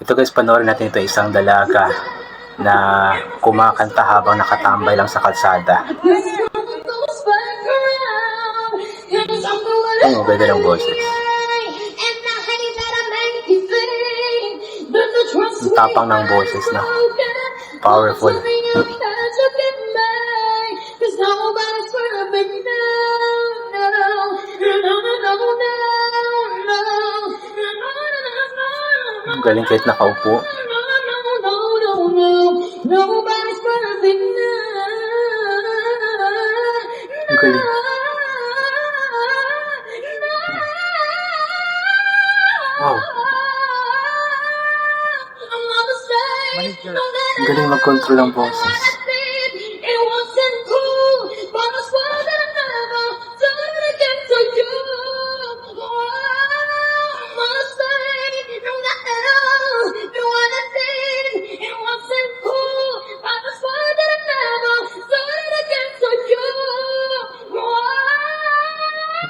Ito guys, panoorin natin ito isang dalaga na kumakanta habang nakatambay lang sa kalsada. Ang ganda ng boses. Ang tapang ng boses na. Powerful. Galing kahit nakaupo. Ang galing. Wow. Ang galing mag-control ng boses.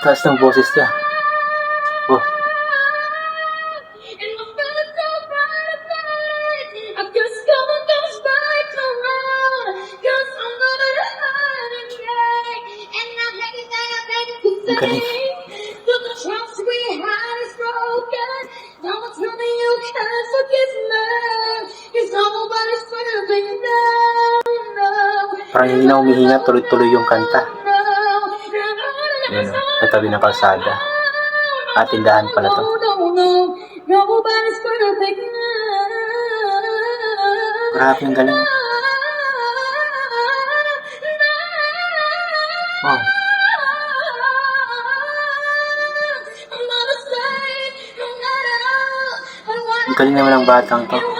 taas ng boses niya. Oh. Ang galing. Parang hindi na umihinga, tuloy-tuloy yung kanta. Yun, oh, katabi ng kalsada. At tindahan pala to. Grabe, ang galing. Wow. Ang galing naman ng batang to.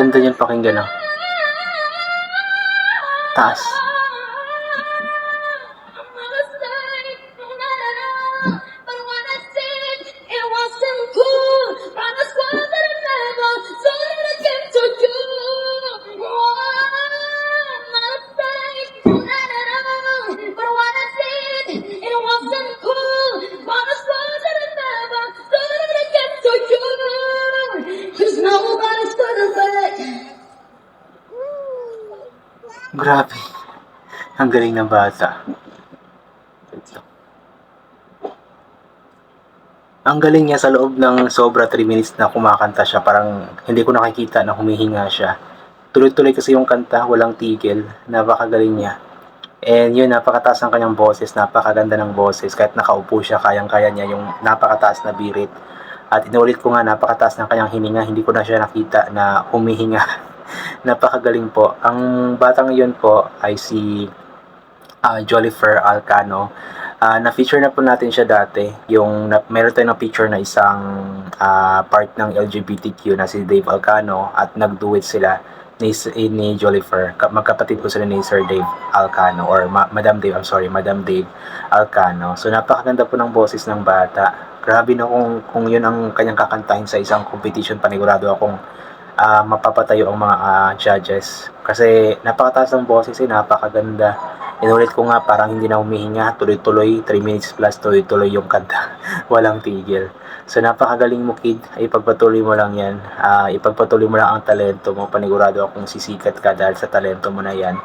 ganda niyan pakinggan ah. Taas. Grabe. Ang galing ng bata. Ang galing niya sa loob ng sobra 3 minutes na kumakanta siya. Parang hindi ko nakikita na humihinga siya. Tuloy-tuloy kasi yung kanta, walang tigil. Napakagaling niya. And yun, napakataas ng kanyang boses, napakaganda ng boses. Kahit nakaupo siya, kayang-kaya niya yung napakataas na birit. At inulit ko nga, napakataas ng kanyang hininga. Hindi ko na siya nakita na humihinga. Napakagaling po. Ang batang yun po ay si ah, Jollifer Alcano. Ah, na-feature na po natin siya dati. Yung na, meron tayong na-feature na isang ah, part ng LGBTQ na si Dave Alcano at nag-duet sila ni, ni Jollifer. Ka- Magkapatid po sila ni Sir Dave Alcano or Ma- Madam Dave, I'm sorry, Madam Dave Alcano. So napakaganda po ng boses ng bata. Grabe no kung, kung yun ang kanyang kakantahin sa isang competition, panigurado akong ah, mapapatayo ang mga ah, judges. Kasi napakataas ng boses eh, napakaganda. Inulit ko nga, parang hindi na humihinga, tuloy-tuloy, 3 minutes plus, tuloy-tuloy yung kanta. Walang tigil. So napakagaling mo kid, ipagpatuloy mo lang yan. Ah, ipagpatuloy mo lang ang talento mo, panigurado akong sisikat ka dahil sa talento mo na yan.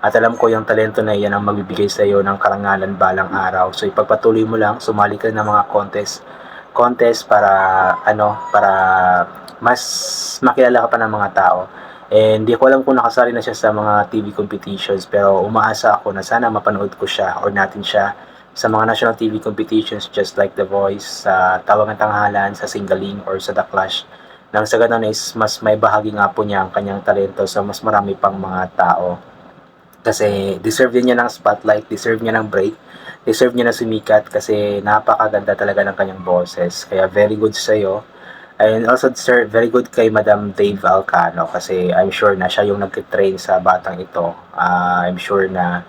At alam ko yung talento na yan ang magbibigay sa iyo ng karangalan balang araw. So ipagpatuloy mo lang, sumali ka ng mga contest contest para ano para mas makilala ka pa ng mga tao. And di ko alam kung nakasali na siya sa mga TV competitions pero umaasa ako na sana mapanood ko siya or natin siya sa mga national TV competitions just like The Voice, sa Tawag ng Tanghalan, sa Singaling or sa The Clash. Nang sa ganun is mas may bahagi nga po niya ang kanyang talento sa mas marami pang mga tao. Kasi deserve niya ng spotlight, deserve niya ng break, deserve niya na sumikat kasi napakaganda talaga ng kanyang boses. Kaya very good sa iyo. And also sir, very good kay Madam Dave Alcano kasi I'm sure na siya yung nag-train sa batang ito. Ah, I'm sure na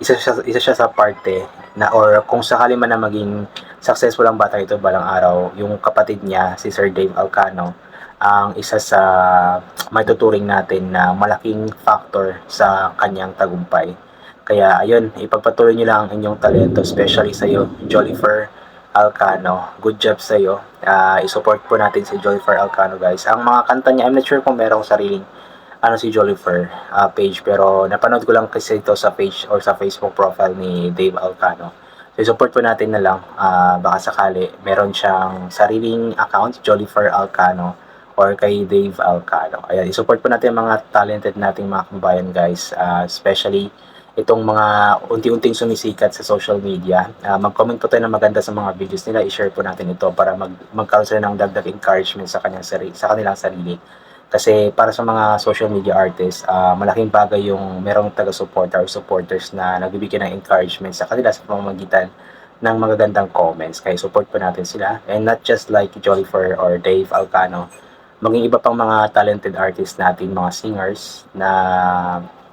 isa siya, isa siya sa parte na or kung sakali man na maging successful ang batang ito balang araw, yung kapatid niya, si Sir Dave Alcano, ang isa sa may tuturing natin na malaking factor sa kanyang tagumpay. Kaya ayun, ipagpatuloy niyo lang ang inyong talento, especially sa iyo, Jollifer Alcano. Good job sa iyo. Ah, i-support po natin si Jollifer Alcano, guys. Ang mga kanta niya, I'm not sure kung merong sariling ano si Jollifer ah, page pero napanood ko lang kasi ito sa page or sa Facebook profile ni Dave Alcano. So support po natin na lang ah, baka sakali meron siyang sariling account Jollifer Alcano or kay Dave Alcano. Ayan, i-support po natin mga talented nating mga kabayan guys, ah, especially itong mga unti-unting sumisikat sa social media. Ah, mag-comment po tayo ng maganda sa mga videos nila, i-share po natin ito para mag magkaroon sila ng dagdag encouragement sa kanyang sarili, sa kanilang sarili. Kasi para sa mga social media artists, ah, malaking bagay yung merong taga-suporter or supporters na nagbibigay ng encouragement sa kanila sa pamamagitan ng magagandang comments. Kaya support po natin sila. And not just like Jollifer or Dave Alcano, maging iba pang mga talented artists natin, mga singers na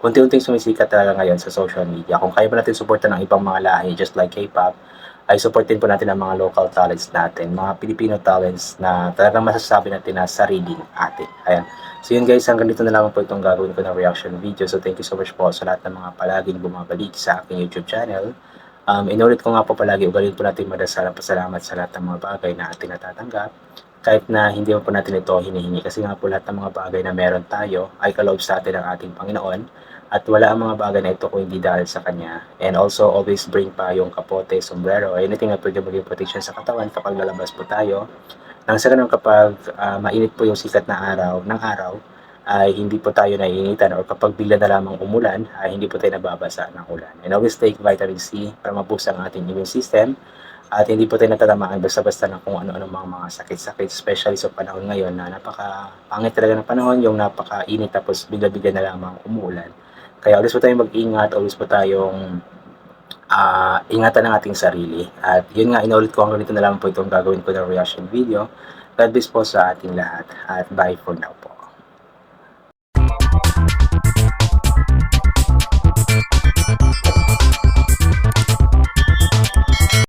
unti-unting sumisikat talaga ngayon sa social media. Kung kaya pa natin supportan ng ibang mga lahi, just like K-pop, ay supportin po natin ang mga local talents natin, mga Filipino talents na talagang masasabi natin na sariling atin. Ayan. So yun guys, hanggang dito na lamang po itong gagawin ko na reaction video. So thank you so much po sa lahat ng mga palaging bumabalik sa aking YouTube channel. Um, inulit ko nga po palagi, ugalit po natin madasal ang pasalamat sa lahat ng mga bagay na ating natatanggap. Kahit na hindi mo po natin ito hinihingi kasi nga po lahat ng mga bagay na meron tayo ay kaloob sa atin ng ating Panginoon at wala ang mga bagay na ito kung hindi dahil sa Kanya. And also, always bring pa yung kapote, sombrero, anything na pwede maging protection sa katawan kapag lalabas po tayo. Nang sa ganun kapag ah, mainit po yung sikat na araw, ng araw, ay hindi po tayo naiinitan or kapag bigla na lamang umulan, ay hindi po tayo nababasa ng ulan. And always take vitamin C para maboost ang ating immune system at hindi po tayo natatamaan basta-basta ng kung ano-ano mga mga sakit-sakit, especially sa panahon ngayon na napaka pangit talaga ng panahon, yung napaka-init tapos bigla-bigla na lamang umuulan. Kaya always po tayong mag-ingat, always po tayong ah, ingatan ng ating sarili. At yun nga, inulit ko hanggang dito na lang po itong gagawin ko na reaction video. God bless po sa ating lahat at bye for now.